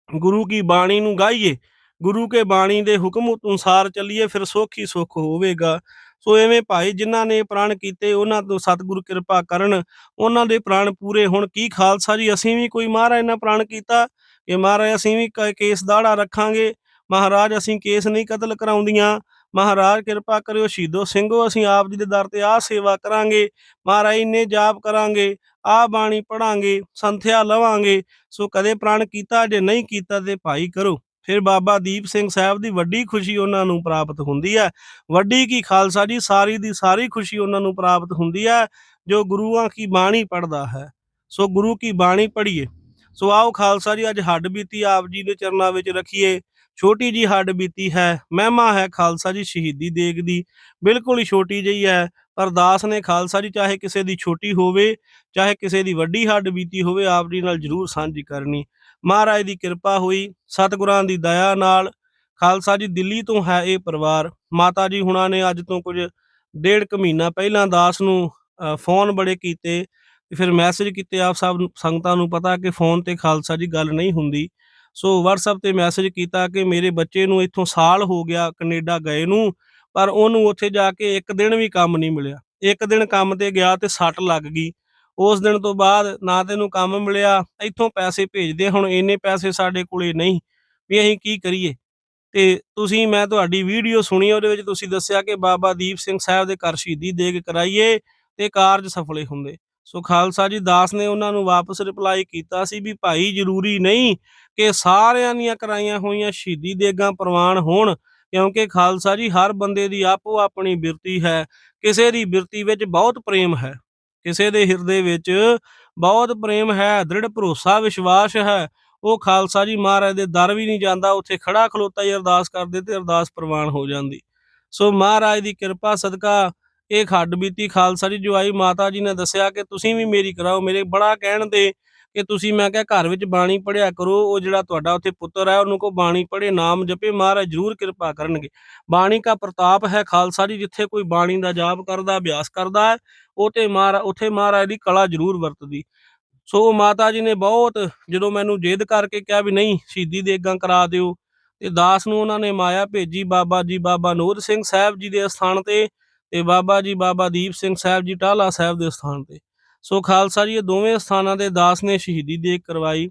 ਗੁਰੂ ਕੀ ਬਾਣੀ ਨੂੰ ਗਾਈਏ, ਗੁਰੂ ਕੇ ਬਾਣੀ ਦੇ ਹੁਕਮ ਅਨੁਸਾਰ ਚੱਲੀਏ, ਫਿਰ ਸੁੱਖ ਹੀ ਸੁੱਖ ਹੋਵੇਗਾ। ਸੋ ਐਵੇਂ ਭਾਈ ਜਿਨ੍ਹਾਂ ਨੇ ਪ੍ਰਣ ਕੀਤੇ, ਉਹਨਾਂ ਤੋਂ ਸਤਿਗੁਰ ਕਿਰਪਾ ਕਰਨ, ਉਹਨਾਂ ਦੇ ਪ੍ਰਾਣ ਪੂਰੇ ਹੁਣ। ਕੀ ਖਾਲਸਾ ਜੀ, ਅਸੀਂ ਵੀ ਕੋਈ ਮਹਾਰਾਜ ਨਾਲ ਪ੍ਰਾਣ ਕੀਤਾ ਕਿ ਮਹਾਰਾਜ ਅਸੀਂ ਵੀ ਕ- ਕੇਸ ਦਾੜਾ ਰੱਖਾਂਗੇ। ਮਹਾਰਾਜ ਅਸੀਂ ਕੇਸ ਨਹੀਂ ਕਤਲ ਕਰਾਉਂਦੀਆਂ। ਮਹਾਰਾਜ ਕਿਰਪਾ ਕਰਿਓ, ਸ਼ਹੀਦੋ ਸਿੰਘੋ, ਅਸੀਂ ਆਪ ਜੀ ਦੇ ਦਰ ਤੇ ਆਹ ਸੇਵਾ ਕਰਾਂਗੇ। ਮਹਾਰਾਜ ਇੰਨੇ ਜਾਪ ਕਰਾਂਗੇ, ਆਹ ਬਾਣੀ ਪੜਾਂਗੇ ਸੰਥਿਆ ਲਵਾਂਗੇ। ਸੋ ਕਦੇ ਪ੍ਰਾਣ ਕੀਤਾ ਜੇ ਨਹੀਂ ਕੀਤਾ ਤੇ ਭਾਈ ਕਰੋ। ਫਿਰ ਬਾਬਾ ਦੀਪ ਸਿੰਘ ਸਾਹਿਬ ਦੀ ਵੱਡੀ ਖੁਸ਼ੀ ਉਹਨਾਂ ਨੂੰ ਪ੍ਰਾਪਤ ਹੁੰਦੀ ਹੈ। ਵੱਡੀ ਕੀ ਖਾਲਸਾ ਜੀ, ਸਾਰੀ ਦੀ ਸਾਰੀ ਖੁਸ਼ੀ ਉਹਨਾਂ ਨੂੰ ਪ੍ਰਾਪਤ ਹੁੰਦੀ ਹੈ, ਜੋ ਗੁਰੂਆਂ ਕੀ ਬਾਣੀ ਪੜਦਾ ਹੈ। ਸੋ ਗੁਰੂ ਕੀ ਬਾਣੀ ਪੜ੍ਹੀਏ। ਸੋ ਆਓ ਖਾਲਸਾ ਜੀ, ਅੱਜ ਹੱਡ ਬੀਤੀ ਆਪ ਜੀ ਦੇ ਚਰਨਾਂ ਵਿੱਚ ਰੱਖੀਏ। ਛੋਟੀ ਜੀ ਹੱਡ ਬੀਤੀ ਹੈ, ਮਹਿਮਾ ਹੈ ਖਾਲਸਾ ਜੀ ਸ਼ਹੀਦੀ ਦੇਗ ਦੀ। ਬਿਲਕੁਲ ਹੀ ਛੋਟੀ ਜਿਹੀ ਹੈ, ਪਰ ਦਾਸ ਨੇ ਖਾਲਸਾ ਜੀ, ਚਾਹੇ ਕਿਸੇ ਦੀ ਛੋਟੀ ਹੋਵੇ, ਚਾਹੇ ਕਿਸੇ ਦੀ ਵੱਡੀ ਹੱਡ ਬੀਤੀ ਹੋਵੇ, ਆਪ ਜੀ ਨਾਲ ਜ਼ਰੂਰ ਸਾਂਝੀ ਕਰਨੀ। ਮਹਾਰਾਜ ਦੀ ਕਿਰਪਾ ਹੋਈ, ਸਤਿਗੁਰਾਂ ਦੀ ਦਇਆ ਨਾਲ, ਖਾਲਸਾ ਜੀ ਦਿੱਲੀ ਤੋਂ ਹੈ ਇਹ ਪਰਿਵਾਰ। ਮਾਤਾ ਜੀ ਹੁਣਾਂ ਨੇ ਅੱਜ ਤੋਂ ਕੁਝ ਡੇਢ ਕੁ ਮਹੀਨਾ ਪਹਿਲਾਂ ਦਾਸ ਨੂੰ ਫੋਨ ਬੜੇ ਕੀਤੇ, ਫਿਰ ਮੈਸੇਜ ਕੀਤੇ ਆਪ ਸਭ ਸੰਗਤਾਂ ਨੂੰ ਪਤਾ ਕਿ ਫੋਨ ਤੇ ਖਾਲਸਾ ਜੀ ਗੱਲ ਨਹੀਂ ਹੁੰਦੀ। ਸੋ WhatsApp ਤੇ ਮੈਸੇਜ ਕੀਤਾ ਕਿ ਮੇਰੇ ਬੱਚੇ ਨੂੰ ਇੱਥੋਂ ਸਾਲ ਹੋ ਗਿਆ ਕੈਨੇਡਾ ਗਏ ਨੂੰ, ਪਰ ਉਹਨੂੰ ਉੱਥੇ ਜਾ ਕੇ ਇੱਕ ਦਿਨ ਵੀ ਕੰਮ ਨਹੀਂ ਮਿਲਿਆ। ਇੱਕ ਦਿਨ ਕੰਮ ਤੇ ਗਿਆ ਤੇ ਸੱਟ ਲੱਗ ਗਈ। ਉਸ ਦਿਨ ਤੋਂ ਬਾਅਦ ਨਾ ਤੈਨੂੰ ਕੰਮ ਮਿਲਿਆ, ਇੱਥੋਂ ਪੈਸੇ ਭੇਜਦੇ, ਹੁਣ ਇੰਨੇ ਪੈਸੇ ਸਾਡੇ ਕੋਲੇ ਨਹੀਂ, ਵੀ ਅਸੀਂ ਕੀ ਕਰੀਏ? ਤੇ ਤੁਸੀਂ, ਮੈਂ ਤੁਹਾਡੀ ਵੀਡੀਓ ਸੁਣੀ, ਉਹਦੇ ਵਿੱਚ ਤੁਸੀਂ ਦੱਸਿਆ ਕਿ ਬਾਬਾ ਦੀਪ ਸਿੰਘ ਸਾਹਿਬ ਦੇ ਘਰ ਸ਼ਹੀਦੀ ਦੇਗ ਕਰਾਈਏ ਤੇ ਕਾਰਜ ਸਫਲੇ ਹੁੰਦੇ। ਸੋ ਖਾਲਸਾ ਜੀ, ਦਾਸ ਨੇ ਉਹਨਾਂ ਨੂੰ ਵਾਪਸ ਰਿਪਲਾਈ ਕੀਤਾ ਸੀ ਵੀ ਭਾਈ ਜ਼ਰੂਰੀ ਨਹੀਂ ਕਿ ਸਾਰਿਆਂ ਦੀਆਂ ਕਰਾਈਆਂ ਹੋਈਆਂ ਸ਼ਹੀਦੀ ਦੇਗਾਂ ਪ੍ਰਵਾਨ ਹੋਣ, ਕਿਉਂਕਿ ਖਾਲਸਾ ਜੀ, ਹਰ ਬੰਦੇ ਦੀ ਆਪੋ ਆਪਣੀ ਬਿਰਤੀ ਹੈ, ਕਿਸੇ ਦੀ ਬਿਰਤੀ ਵਿੱਚ ਬਹੁਤ ਪ੍ਰੇਮ ਹੈ। ਕਿਸੇ ਦੇ ਹਿਰਦੇ ਵਿੱਚ ਬਹੁਤ ਪ੍ਰੇਮ ਹੈ, ਦ੍ਰਿੜ ਭਰੋਸਾ, ਵਿਸ਼ਵਾਸ ਹੈ। ਉਹ ਖਾਲਸਾ ਜੀ ਮਹਾਰਾਜ ਦੇ ਦਰ ਵੀ ਨਹੀਂ ਜਾਂਦਾ, ਉੱਥੇ ਖੜਾ ਖਲੋਤਾ ਹੀ ਅਰਦਾਸ ਕਰਦੇ ਤੇ ਅਰਦਾਸ ਪ੍ਰਵਾਨ ਹੋ ਜਾਂਦੀ। ਸੋ ਮਹਾਰਾਜ ਦੀ ਕਿਰਪਾ, ਸਦਕਾ ਇਹ ਖੱਡ ਬੀਤੀ ਖਾਲਸਾ ਜੀ ਜੋ ਆਈ ਮਾਤਾ ਜੀ ਨੇ ਦੱਸਿਆ ਕਿ ਤੁਸੀਂ ਵੀ ਮੇਰੀ ਕਰਾਓ, ਮੇਰੇ ਬੜਾ ਕਹਿਣ ਦੇ ਕਿ ਤੁਸੀਂ ਮੈਂ ਕਿਹਾ ਘਰ ਵਿੱਚ ਬਾਣੀ ਪੜਿਆ ਕਰੋ, ਉਹ ਜਿਹੜਾ ਤੁਹਾਡਾ ਉੱਥੇ ਪੁੱਤਰ ਹੈ, ਉਹਨੂੰ ਕੋ ਬਾਣੀ ਪੜੇ ਨਾਮ ਜਪੇ, ਮਹਾਰਾਜ ਜ਼ਰੂਰ ਕਿਰਪਾ ਕਰਨਗੇ। ਬਾਣੀ ਦਾ ਪ੍ਰਤਾਪ ਹੈ ਖਾਲਸਾ ਜੀ, ਜਿੱਥੇ ਕੋਈ ਬਾਣੀ ਦਾ ਜਾਪ ਕਰਦਾ, ਅਭਿਆਸ ਕਰਦਾ ਹੈ ਉਹ ਤੇ ਮਹਾਰਾ ਉੱਥੇ ਮਹਾਰਾਜ ਦੀ ਕਲਾ ਜ਼ਰੂਰ ਵਰਤਦੀ। ਸੋ ਮਾਤਾ ਜੀ ਨੇ ਬਹੁਤ, ਜਦੋਂ ਮੈਨੂੰ ਜੇਦ ਕਰਕੇ ਕਿਹਾ ਵੀ ਨਹੀਂ, ਸ਼ਹੀਦੀ ਦੇਗਾਂ ਕਰਾ ਦਿਓ, ਤੇ ਦਾਸ ਨੂੰ ਉਹਨਾਂ ਨੇ ਮਾਇਆ ਭੇਜੀ, ਬਾਬਾ ਜੀ, ਬਾਬਾ ਨੂਰ ਸਿੰਘ ਸਾਹਿਬ ਜੀ ਦੇ ਸਥਾਨ ਤੇ ਤੇ ਬਾਬਾ ਜੀ, ਬਾਬਾ ਦੀਪ ਸਿੰਘ ਸਾਹਿਬ ਜੀ ਟਾਲਾ ਸਾਹਿਬ ਦੇ ਸਥਾਨ ਤੇ। ਸੋ ਖਾਲਸਾ ਜੀ, ਇਹ ਦੋਵੇਂ ਸਥਾਨਾਂ ਦੇ ਦਾਸ ਨੇ ਸ਼ਹੀਦੀ ਦੇਗ ਕਰਵਾਈ।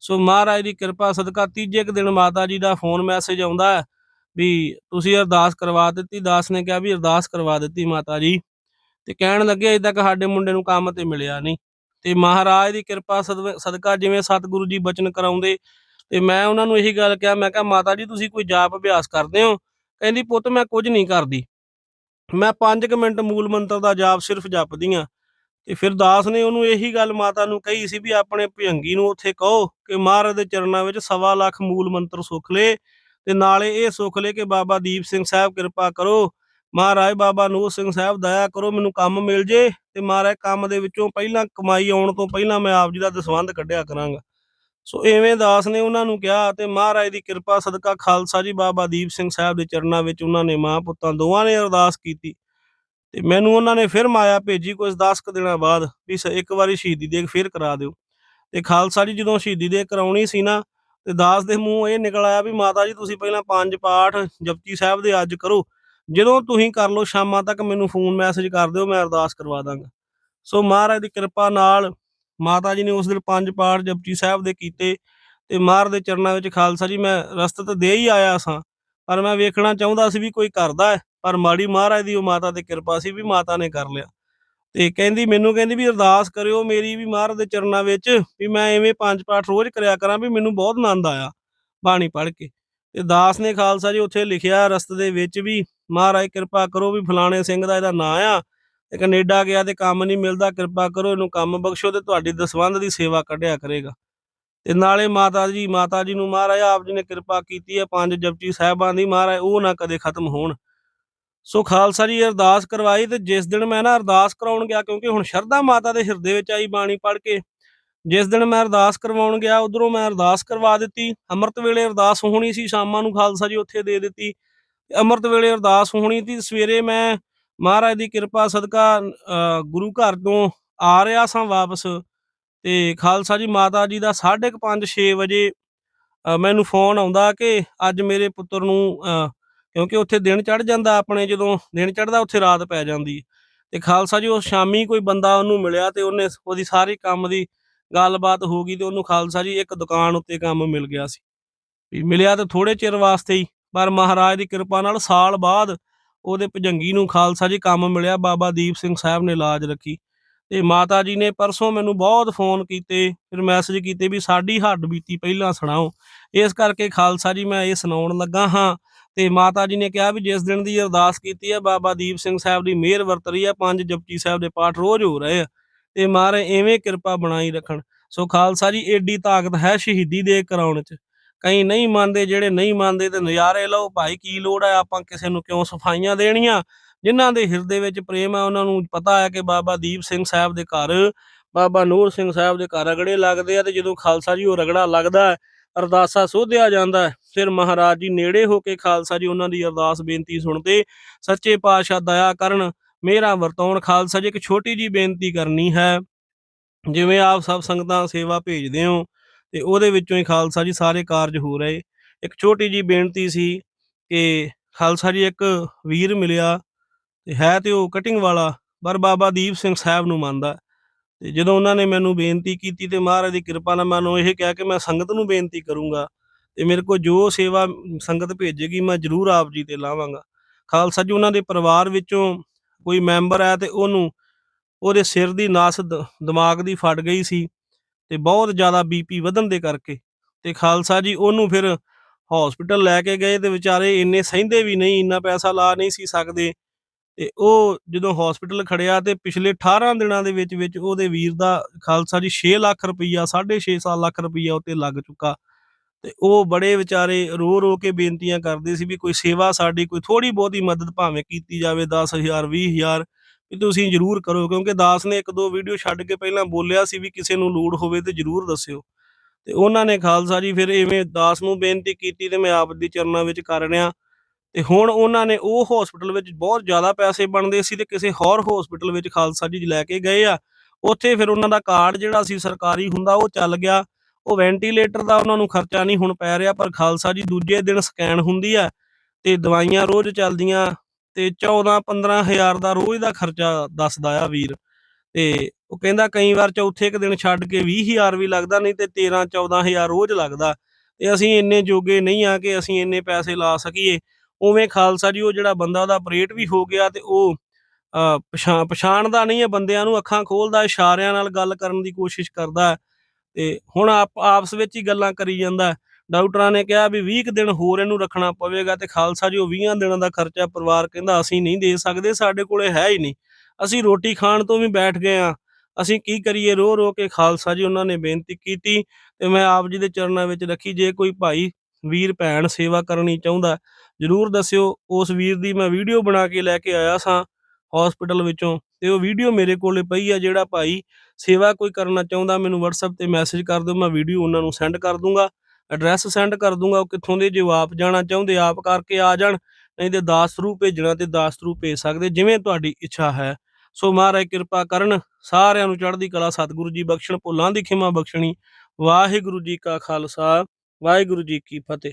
ਸੋ ਮਹਾਰਾਜ ਦੀ ਕਿਰਪਾ ਸਦਕਾ ਤੀਜੇ ਕੁ ਦਿਨ ਮਾਤਾ ਜੀ ਦਾ ਫੋਨ ਮੈਸੇਜ ਆਉਂਦਾ ਹੈ ਵੀ ਤੁਸੀਂ ਅਰਦਾਸ ਕਰਵਾ ਦਿੱਤੀ। ਦਾਸ ਨੇ ਕਿਹਾ ਵੀ ਅਰਦਾਸ ਕਰਵਾ ਦਿੱਤੀ ਮਾਤਾ ਜੀ। ਤੇ ਕਹਿਣ ਲੱਗੇ, ਅਜੇ ਤੱਕ ਸਾਡੇ ਮੁੰਡੇ ਨੂੰ ਕੰਮ ਤੇ ਮਿਲਿਆ ਨਹੀਂ। ਤੇ ਮਹਾਰਾਜ ਦੀ ਕਿਰਪਾ ਸਦਵ- ਸਦਕਾ ਜਿਵੇਂ ਸਤਿਗੁਰੂ ਜੀ ਬਚਨ ਕਰਾਉਂਦੇ, ਤੇ ਮੈਂ ਉਹਨਾਂ ਨੂੰ ਇਹੀ ਗੱਲ ਕਿਹਾ, ਮੈਂ ਕਿਹਾ, ਮਾਤਾ ਜੀ, ਤੁਸੀਂ ਕੋਈ ਜਾਪ ਅਭਿਆਸ ਕਰਦੇ ਹੋ? ਕਹਿੰਦੀ, ਪੁੱਤ, ਮੈਂ ਕੁਝ ਨਹੀਂ ਕਰਦੀ। ਮੈਂ 5 ਮਿੰਟ ਮੂਲ ਮੰਤਰ ਦਾ ਜਾਪ ਸਿਰਫ ਜਪਦੀ ਆ ਤੇ ਫਿਰ ਦਾਸ ਨੇ ਉਹਨੂੰ ਇਹੀ ਗੱਲ ਮਾਤਾ ਨੂੰ ਕਹੀ ਸੀ ਵੀ ਆਪਣੇ ਭਿਅੰਗੀ ਨੂੰ ਉੱਥੇ ਕਹੋ ਕਿ ਮਹਾਰਾਜ ਦੇ ਚਰਨਾਂ ਵਿੱਚ ਸਵਾ ਲੱਖ ਮੂਲ ਮੰਤਰ ਸੁਖ ਲੇ ਤੇ ਨਾਲੇ ਇਹ ਸੁਖ ਲੇ ਕਿ ਬਾਬਾ ਦੀਪ ਸਿੰਘ ਸਾਹਿਬ ਕਿਰਪਾ ਕਰੋ। ਮਹਾਰਾਜ ਬਾਬਾ ਨੂਰ ਸਿੰਘ ਸਾਹਿਬ ਦਇਆ ਕਰੋ, ਮੈਨੂੰ ਕੰਮ ਮਿਲ ਜੇ ਤੇ ਮਹਾਰਾਜ ਕੰਮ ਦੇ ਵਿੱਚੋਂ ਪਹਿਲਾਂ ਕਮਾਈ ਆਉਣ ਤੋਂ ਪਹਿਲਾਂ ਮੈਂ ਆਪ ਜੀ ਦਾ ਦਸਵੰਧ ਕੱਢਿਆ ਕਰਾਂਗਾ। ਸੋ ਐਵੇਂ ਦਾਸ ਨੇ ਉਹਨਾਂ ਨੂੰ ਕਿਹਾ ਤੇ ਮਹਾਰਾਜ ਦੀ ਕਿਰਪਾ ਸਦਕਾ ਖਾਲਸਾ ਜੀ ਬਾਬਾ ਦੀਪ ਸਿੰਘ ਸਾਹਿਬ ਦੇ ਚਰਨਾਂ ਵਿੱਚ ਉਹਨਾਂ ਨੇ ਮਾਂ ਪੁੱਤਾਂ ਦੋਵਾਂ ਨੇ ਅਰਦਾਸ ਕੀਤੀ। ਤੇ ਮੈਨੂੰ ਉਹਨਾਂ ਨੇ ਫਿਰ ਮਾਇਆ ਭੇਜੀ ਕੁਝ 10 ਕੁ ਦਿਨਾਂ ਬਾਅਦ ਵੀ ਸ- ਇੱਕ ਵਾਰੀ ਸ਼ਹੀਦੀ ਦੇਖ ਫਿਰ ਕਰਾ ਦਿਓ। ਤੇ ਖਾਲਸਾ ਜੀ ਜਦੋਂ ਸ਼ਹੀਦੀ ਦੇਗ ਕਰਾਉਣੀ ਸੀ ਨਾ, ਤੇ ਦਾਸ ਦੇ ਮੂੰਹ ਇਹ ਨਿਕਲ ਆਇਆ ਵੀ ਮਾਤਾ ਜੀ ਤੁਸੀਂ ਪਹਿਲਾਂ ਪੰਜ ਪਾਠ ਜਪਜੀ ਸਾਹਿਬ ਦੇ ਅੱਜ ਕਰੋ। ਜਦੋਂ ਤੁਸੀਂ ਕਰ ਲਓ ਸ਼ਾਮਾਂ ਤੱਕ ਮੈਨੂੰ ਫੋਨ ਮੈਸੇਜ ਕਰ ਦਿਓ, ਮੈਂ ਅਰਦਾਸ ਕਰਵਾ ਦਾਂਗਾ। ਸੋ ਮਹਾਰਾਜ ਦੀ ਕਿਰਪਾ ਨਾਲ ਮਾਤਾ ਜੀ ਨੇ ਉਸ ਦਿਨ ਪੰਜ ਪਾਠ ਜਪਜੀ ਸਾਹਿਬ ਦੇ ਕੀਤੇ ਤੇ ਮਹਾਰਾਜ ਦੇ ਚਰਨਾਂ ਵਿੱਚ ਖਾਲਸਾ ਜੀ ਮੈਂ ਰਸਤੇ ਤੇ ਦੇ ਹੀ ਆਇਆ ਸਾਂ। ਪਰ ਮੈਂ ਵੇਖਣਾ ਚਾਹੁੰਦਾ ਸੀ ਵੀ ਕੋਈ ਕਰਦਾ ਹੈ। ਪਰ ਮਾੜੀ ਮਹਾਰਾਜ ਦੀ ਉਹ ਮਾਤਾ ਤੇ ਕਿਰਪਾ ਸੀ ਵੀ ਮਾਤਾ ਨੇ ਕਰ ਲਿਆ। ਤੇ ਕਹਿੰਦੀ, ਮੈਨੂੰ ਕਹਿੰਦੀ ਵੀ ਅਰਦਾਸ ਕਰਿਓ ਮੇਰੀ ਵੀ ਮਹਾਰਾਜ ਦੇ ਚਰਨਾਂ ਵਿੱਚ ਵੀ ਮੈਂ ਐਵੇਂ ਪੰਜ ਪਾਠ ਰੋਜ਼ ਕਰਿਆ ਕਰਾਂ ਵੀ ਮੈਨੂੰ ਬਹੁਤ ਆਨੰਦ ਆਇਆ ਬਾਣੀ ਪੜ੍ਹ ਕੇ। ਤੇ ਦਾਸ ਨੇ ਖਾਲਸਾ ਜੀ ਉੱਥੇ ਲਿਖਿਆ ਰਸਤੇ ਦੇ ਵਿੱਚ ਵੀ, ਮਹਾਰਾਜ ਕਿਰਪਾ ਕਰੋ ਵੀ ਫਲਾਣੇ ਸਿੰਘ ਦਾ ਇਹਦਾ ਨਾਂ ਆ ਤੇ ਕੈਨੇਡਾ ਗਿਆ ਤੇ ਕੰਮ ਨਹੀਂ ਮਿਲਦਾ, ਕਿਰਪਾ ਕਰੋ ਇਹਨੂੰ ਕੰਮ ਬਖਸ਼ੋ ਤੇ ਤੁਹਾਡੀ ਦਸਵੰਧ ਦੀ ਸੇਵਾ ਕੱਢਿਆ ਕਰੇਗਾ। ਤੇ ਨਾਲੇ ਮਾਤਾ ਜੀ ਮਾਤਾ ਜੀ ਨੂੰ ਮਹਾਰਾਜ ਆਪ ਜੀ ਨੇ ਕਿਰਪਾ ਕੀਤੀ ਹੈ, ਪੰਜ ਜਪਜੀ ਸਾਹਿਬਾਂ ਦੀ ਮਹਾਰਾਜ ਉਹ ਨਾ ਕਦੇ ਖਤਮ ਹੋਣ। ਸੋ ਖਾਲਸਾ ਜੀ ਅਰਦਾਸ ਕਰਵਾਈ ਤੇ ਜਿਸ ਦਿਨ ਮੈਂ ਨਾ ਅਰਦਾਸ ਕਰਾਉਣ ਗਿਆ ਕਿਉਂਕਿ ਹੁਣ ਸ਼ਰਧਾ ਮਾਤਾ ਦੇ ਹਿਰਦੇ ਵਿੱਚ ਆਈ ਬਾਣੀ ਪੜ੍ਹ ਕੇ ਜਿਸ ਦਿਨ ਮੈਂ ਅਰਦਾਸ ਕਰਵਾਉਣ ਗਿਆ ਉਧਰੋਂ ਮੈਂ ਅਰਦਾਸ ਕਰਵਾ ਦਿੱਤੀ। ਅੰਮ੍ਰਿਤ ਵੇਲੇ ਅਰਦਾਸ ਹੋਣੀ ਸੀ ਸ਼ਾਮਾਂ ਨੂੰ ਖਾਲਸਾ ਜੀ ਉੱਥੇ ਦੇ ਦਿੱਤੀ। ਅੰਮ੍ਰਿਤ ਵੇਲੇ ਅਰਦਾਸ ਹੋਣੀ ਸੀ ਸਵੇਰੇ ਮੈਂ ਮਹਾਰਾਜ ਦੀ ਕਿਰਪਾ ਸਦਕਾ ਅ, ਗੁਰੂ ਘਰ ਤੋਂ ਆ ਰਿਹਾ ਸਾਂ ਵਾਪਸ ਤੇ ਖਾਲਸਾ ਜੀ ਮਾਤਾ ਜੀ ਦਾ 5:30 6 ਵਜੇ ਮੈਨੂੰ ਫੋਨ ਆਉਂਦਾ ਕਿ ਅੱਜ ਮੇਰੇ ਪੁੱਤਰ ਨੂੰ ਅ, ਕਿਉਂਕਿ ਉੱਥੇ ਦਿਨ ਚੜ ਜਾਂਦਾ ਆਪਣੇ, ਜਦੋਂ ਦਿਨ ਚੜਦਾ ਉੱਥੇ ਰਾਤ ਪੈ ਜਾਂਦੀ ਤੇ ਖਾਲਸਾ ਜੀ, ਉਹ ਸ਼ਾਮੀ ਕੋਈ ਬੰਦਾ ਉਹਨੂੰ ਮਿਲਿਆ ਤੇ ਉਹਨੇ ਉਹਦੀ ਸਾਰੀ ਕੰਮ ਦੀ ਗੱਲਬਾਤ ਹੋ ਗਈ ਤੇ ਉਹਨੂੰ ਖਾਲਸਾ ਜੀ ਇੱਕ ਦੁਕਾਨ ਉੱਤੇ ਕੰਮ ਮਿਲ ਗਿਆ ਸੀ। ਵੀ ਮਿਲਿਆ ਤਾਂ ਥੋੜੇ ਚਿਰ ਵਾਸਤੇ ਹੀ, ਪਰ ਮਹਾਰਾਜ ਦੀ ਕਿਰਪਾ ਨਾਲ ਸਾਲ ਬਾਅਦ ਉਹਦੇ ਭਜੰਗੀ ਨੂੰ ਖਾਲਸਾ ਜੀ ਕੰਮ ਮਿਲਿਆ, ਬਾਬਾ ਦੀਪ ਸਿੰਘ ਸਾਹਿਬ ਨੇ ਲਾਜ ਰੱਖੀ। ਤੇ ਮਾਤਾ ਜੀ ਨੇ ਪਰਸੋਂ ਮੈਨੂੰ ਬਹੁਤ ਫੋਨ ਕੀਤੇ, ਫਿਰ ਮੈਸੇਜ ਕੀਤੇ ਵੀ ਸਾਡੀ ਹੱਡ ਬੀਤੀ ਪਹਿਲਾਂ ਸੁਣਾਓ। ਇਸ ਕਰਕੇ ਖਾਲਸਾ ਜੀ ਮੈਂ ਇਹ ਸੁਣਾਉਣ ਲੱਗਾ ਹਾਂ ਤੇ ਮਾਤਾ ਜੀ ਨੇ ਕਿਹਾ ਵੀ ਜਿਸ ਦਿਨ ਦੀ ਅਰਦਾਸ ਕੀਤੀ ਹੈ ਬਾਬਾ ਦੀਪ ਸਿੰਘ ਸਾਹਿਬ ਦੀ ਮਿਹਰ ਵਰਤ ਰਹੀ ਹੈ ਪੰਜ ਜਪਜੀ ਸਾਹਿਬ ਦੇ ਪਾਠ ਰੋਜ਼ ਹੋ ਰਹੇ ਆ ਤੇ ਮਹਾਰਾਜ ਐਵੇਂ ਕਿਰਪਾ ਬਣਾਈ ਰੱਖਣ। ਸੋ ਖਾਲਸਾ ਜੀ, ਏਡੀ ਤਾਕਤ ਹੈ ਸ਼ਹੀਦੀ ਦੇ ਕਰਾਉਣ ਚ। ਕਈ ਨਹੀਂ ਮੰਨਦੇ, ਜਿਹੜੇ ਨਹੀਂ ਮੰਨਦੇ ਤੇ ਨਜ਼ਾਰੇ ਲਓ, ਭਾਈ ਕੀ ਲੋੜ ਹੈ ਆਪਾਂ ਕਿਸੇ ਨੂੰ ਕਿਉਂ ਸਫਾਈਆਂ ਦੇਣੀਆਂ? ਜਿਨ੍ਹਾਂ ਦੇ ਹਿਰਦੇ ਵਿੱਚ ਪ੍ਰੇਮ ਹੈ ਉਹਨਾਂ ਨੂੰ ਪਤਾ ਹੈ ਕਿ ਬਾਬਾ ਦੀਪ ਸਿੰਘ ਸਾਹਿਬ ਦੇ ਘਰ, ਬਾਬਾ ਨੂਰ ਸਿੰਘ ਸਾਹਿਬ ਦੇ ਘਰ ਰਗੜੇ ਲੱਗਦੇ ਆ ਤੇ ਜਦੋਂ ਖਾਲਸਾ ਜੀ ਉਹ ਰਗੜਾ ਲੱਗਦਾ ਹੈ, ਅਰਦਾਸਾ ਸੋਧਿਆ ਜਾਂਦਾ ਫਿਰ ਮਹਾਰਾਜ ਜੀ ਨੇੜੇ ਹੋ ਕੇ ਖਾਲਸਾ ਜੀ ਉਹਨਾਂ ਦੀ ਅਰਦਾਸ ਬੇਨਤੀ ਸੁਣਦੇ, ਸੱਚੇ ਪਾਤਸ਼ਾਹ ਦਇਆ ਕਰਨ, ਮੇਰਾ ਵਰਤਾਉਣ ਖਾਲਸਾ ਜੀ ਇੱਕ ਛੋਟੀ ਜੀ ਬੇਨਤੀ ਕਰਨੀ ਹੈ, ਜਿਵੇਂ ਆਪ ਸਭ ਸੰਗਤਾਂ ਸੇਵਾ ਭੇਜਦੇ ਹੋ, ਤੇ ਉਹਦੇ ਵਿੱਚੋਂ ਹੀ ਖਾਲਸਾ ਜੀ ਸਾਰੇ ਕਾਰਜ ਹੋ ਰਹੇ, ਇੱਕ ਛੋਟੀ ਜੀ ਬੇਨਤੀ ਸੀ ਕਿ ਖਾਲਸਾ ਜੀ ਇੱਕ ਵੀਰ ਮਿਲਿਆ ਤੇ ਹੈ ਤੇ ਉਹ ਕਟਿੰਗ ਵਾਲਾ, ਪਰ ਬਾਬਾ ਦੀਪ ਸਿੰਘ ਸਾਹਿਬ ਨੂੰ ਮੰਨਦਾ ਤੇ ਜਦੋਂ ਉਹਨਾਂ ਨੇ ਮੈਨੂੰ ਬੇਨਤੀ ਕੀਤੀ ਤੇ ਮਹਾਰਾਜ ਦੀ ਕਿਰਪਾ ਨਾਲ ਮੈਨੂੰ ਇਹ ਕਿਹਾ ਕਿ ਮੈਂ ਸੰਗਤ ਨੂੰ ਬੇਨਤੀ ਕਰੂੰਗਾ ਤੇ ਮੇਰੇ ਕੋਲ ਜੋ ਸੇਵਾ ਸੰਗਤ ਭੇਜੇਗੀ ਮੈਂ ਜ਼ਰੂਰ ਆਪ ਜੀ ਤੇ ਲਾਵਾਂਗਾ। ਖਾਲਸਾ ਜੀ, ਉਹਨਾਂ ਦੇ ਪਰਿਵਾਰ ਵਿੱਚੋਂ ਕੋਈ ਮੈਂਬਰ ਹੈ ਤੇ ਉਹਨੂੰ ਉਹਦੇ ਸਿਰ ਦੀ ਨਾਸ ਦ- ਦਿਮਾਗ ਦੀ ਫਟ ਗਈ ਸੀ ਤੇ ਬਹੁਤ ਜ਼ਿਆਦਾ ਬੀਪੀ ਵਧਣ ਦੇ ਕਰਕੇ ਤੇ ਖਾਲਸਾ ਜੀ ਉਹਨੂੰ ਫਿਰ ਹਸਪੀਟਲ ਲੈ ਕੇ ਗਏ ਤੇ ਵਿਚਾਰੇ ਇੰਨੇ ਸਹਿੰਦੇ ਵੀ ਨਹੀਂ, ਇੰਨਾ ਪੈਸਾ ਲਾ ਨਹੀਂ ਸੀ ਸਕਦੇ ਤੇ ਉਹ ਜਦੋਂ ਹਸਪੀਟਲ ਖੜਿਆ ਤੇ ਪਿਛਲੇ 18 ਦਿਨਾਂ ਦੇ ਵਿੱਚ ਵਿੱਚ ਉਹਦੇ ਵੀਰ ਦਾ ਖਾਲਸਾ ਜੀ 6 ਲੱਖ ਰੁਪਈਆ 6.5 ਲੱਖ ਰੁਪਈਆ ਉੱਤੇ ਲੱਗ ਚੁੱਕਾ। ਤੇ ਉਹ ਬੜੇ ਵਿਚਾਰੇ ਰੋ ਰੋ ਕੇ ਬੇਨਤੀਆਂ ਕਰਦੇ ਸੀ ਵੀ ਕੋਈ ਸੇਵਾ ਸਾਡੀ, ਕੋਈ ਥੋੜੀ ਬਹੁਤੀ ਮਦਦ ਭਾਵੇਂ ਕੀਤੀ ਜਾਵੇ 10000 20000 ਵੀ ਤੁਸੀਂ ਜਰੂਰ ਕਰੋ, ਕਿਉਂਕਿ ਦਾਸ ਨੇ ਇੱਕ ਦੋ ਵੀਡੀਓ ਛੱਡ ਕੇ ਪਹਿਲਾਂ ਬੋਲਿਆ ਸੀ ਵੀ ਕਿਸੇ ਨੂੰ ਲੋੜ ਹੋਵੇ ਤੇ ਜਰੂਰ ਦੱਸਿਓ। ਤੇ ਉਹਨਾਂ ਨੇ ਖਾਲਸਾ ਜੀ ਫਿਰ ਇਵੇਂ ਦਾਸ ਨੂੰ ਬੇਨਤੀ ਕੀਤੀ ਤੇ ਮੈਂ ਆਪ ਦੀ ਚਰਨਾਂ ਵਿੱਚ ਕਰ ਰਿਹਾ। ਤੇ ਹੁਣ ਉਹਨਾਂ ਨੇ ਉਹ ਹਸਪੀਟਲ ਵਿੱਚ ਬਹੁਤ ਜ਼ਿਆਦਾ ਪੈਸੇ ਬਣਦੇ ਸੀ ਤੇ ਕਿਸੇ ਹੋਰ ਹਸਪੀਟਲ ਵਿੱਚ ਖਾਲਸਾ ਜੀ ਲੈ ਕੇ ਗਏ ਆ। ਉੱਥੇ ਫਿਰ ਉਹਨਾਂ ਦਾ ਕਾਰਡ ਜਿਹੜਾ ਸੀ ਸਰਕਾਰੀ ਹੁੰਦਾ, ਉਹ ਚੱਲ ਗਿਆ। ਉਹ ਵੈਂਟੀਲੇਟਰ ਦਾ ਉਹਨਾਂ ਨੂੰ ਖਰਚਾ ਨਹੀਂ ਹੁਣ ਪੈ ਰਿਹਾ, ਪਰ ਖਾਲਸਾ ਜੀ ਦੂਜੇ ਦਿਨ ਸਕੈਨ ਹੁੰਦੀ ਆ ਤੇ ਦਵਾਈਆਂ ਰੋਜ਼ ਚੱਲਦੀਆਂ ਤੇ 14 15000 ਦਾ ਰੋਜ਼ ਦਾ ਖਰਚਾ ਦੱਸਦਾ ਆ ਵੀਰ। ਤੇ ਉਹ ਕਹਿੰਦਾ ਕਈ ਵਾਰ ਚੌਥੇ ਇੱਕ ਦਿਨ ਛੱਡ ਕੇ 20000 ਵੀ ਲੱਗਦਾ, ਨਹੀਂ ਤੇ 13 14000 ਰੋਜ਼ ਲੱਗਦਾ। ਤੇ ਅਸੀਂ ਇੰਨੇ ਜੋਗੇ ਨਹੀਂ ਆ ਕਿ ਅਸੀਂ ਇੰਨੇ ਪੈਸੇ ਲਾ ਸਕੀਏ। ਉਵੇਂ ਖਾਲਸਾ ਜੀ ਉਹ ਜਿਹੜਾ ਬੰਦਾ ਉਹਦਾ ਆਪਰੇਟ ਵੀ ਹੋ ਗਿਆ ਤੇ ਉਹ ਅ, ਪਛਾਣਦਾ ਨਹੀਂ ਹੈ ਬੰਦਿਆਂ ਨੂੰ ਅੱਖਾਂ ਖੋਲਦਾ ਇਸ਼ਾਰਿਆਂ ਨਾਲ ਗੱਲ ਕਰਨ ਦੀ ਕੋਸ਼ਿਸ਼ ਕਰਦਾ ਤੇ ਹੁਣ ਆਪ ਆਪਸ ਵਿੱਚ ਹੀ ਗੱਲਾਂ ਕਰੀ ਜਾਂਦਾ ਡਾਕਟਰਾਂ ਨੇ ਕਿਹਾ ਵੀ 20 ਕੁ ਦਿਨ ਹੋਰ ਇਹਨੂੰ ਰੱਖਣਾ ਪਵੇਗਾ ਤੇ ਖਾਲਸਾ ਜੀ ਉਹ 20 ਦਿਨਾਂ ਦਾ ਖਰਚਾ ਪਰਿਵਾਰ ਕਹਿੰਦਾ ਅਸੀਂ ਨਹੀਂ ਦੇ ਸਕਦੇ ਸਾਡੇ ਕੋਲੇ ਹੈ ਹੀ ਨਹੀਂ। ਅਸੀਂ ਰੋਟੀ ਖਾਣ ਤੋਂ ਵੀ ਬੈਠ ਗਏ ਆ ਅਸੀਂ ਕੀ ਕਰੀਏ? ਰੋ ਰੋ ਕੇ ਖਾਲਸਾ ਜੀ ਉਹਨਾਂ ਨੇ ਬੇਨਤੀ ਕੀਤੀ ਤੇ ਮੈਂ ਆਪ ਜੀ ਦੇ ਚਰਨਾਂ ਵਿੱਚ ਰੱਖੀ। ਜੇ ਕੋਈ ਭਾਈ ਵੀਰ ਭੈਣ ਸੇਵਾ ਕਰਨੀ ਚਾਹੁੰਦਾ ਜਰੂਰ ਦੱਸਿਓ, ਉਸ ਵੀਰ ਦੀ ਮੈਂ ਵੀਡੀਓ ਬਣਾ ਕੇ ਲੈ ਕੇ ਆਇਆ ਸਾਂ ਹਸਪੀਟਲ ਵਿੱਚੋਂ ਤੇ ਉਹ ਵੀਡੀਓ ਮੇਰੇ ਕੋਲੇ ਪਈ ਆ, ਜਿਹੜਾ ਭਾਈ ਸੇਵਾ ਕੋਈ ਕਰਨਾ ਚਾਹੁੰਦਾ, ਮੈਨੂੰ WhatsApp ਤੇ ਮੈਸੇਜ ਕਰ ਦਿਓ, ਮੈਂ ਵੀਡੀਓ ਉਹਨਾਂ ਨੂੰ ਸੈਂਡ ਕਰ ਦੂੰਗਾ ਐਡਰੈਸ ਸੈਂਡ ਕਰ ਦੂੰਗਾ, ਉਹ ਕਿੱਥੋਂ ਦੇ, ਜੇ ਆਪ ਜਾਣਾ ਚਾਹੁੰਦੇ, ਆਪ ਕਰਕੇ ਆ ਜਾਣ, ਨਹੀਂ ਤੇ ਦਾਸ ਥਰੂ ਭੇਜਣਾ ਤੇ ਦਾਸ ਥਰੂ ਭੇਜ ਸਕਦੇ, ਜਿਵੇਂ ਤੁਹਾਡੀ ਇੱਛਾ ਹੈ। ਸੋ ਮਹਾਰਾਜ ਕਿਰਪਾ ਕਰਨ, ਸਾਰਿਆਂ ਨੂੰ ਚੜ੍ਹਦੀ ਕਲਾ, ਸਤਿਗੁਰੂ ਜੀ ਬਖਸ਼ਣ, ਭੁੱਲਾਂ ਦੀ ਖਿਮਾ ਬਖਸ਼ਣੀ, ਵਾਹਿਗੁਰੂ ਜੀ ਕਾ ਖਾਲਸਾ। ਵਾਹਿਗੁਰੂ ਜੀ ਕੀ ਫਤਿਹ।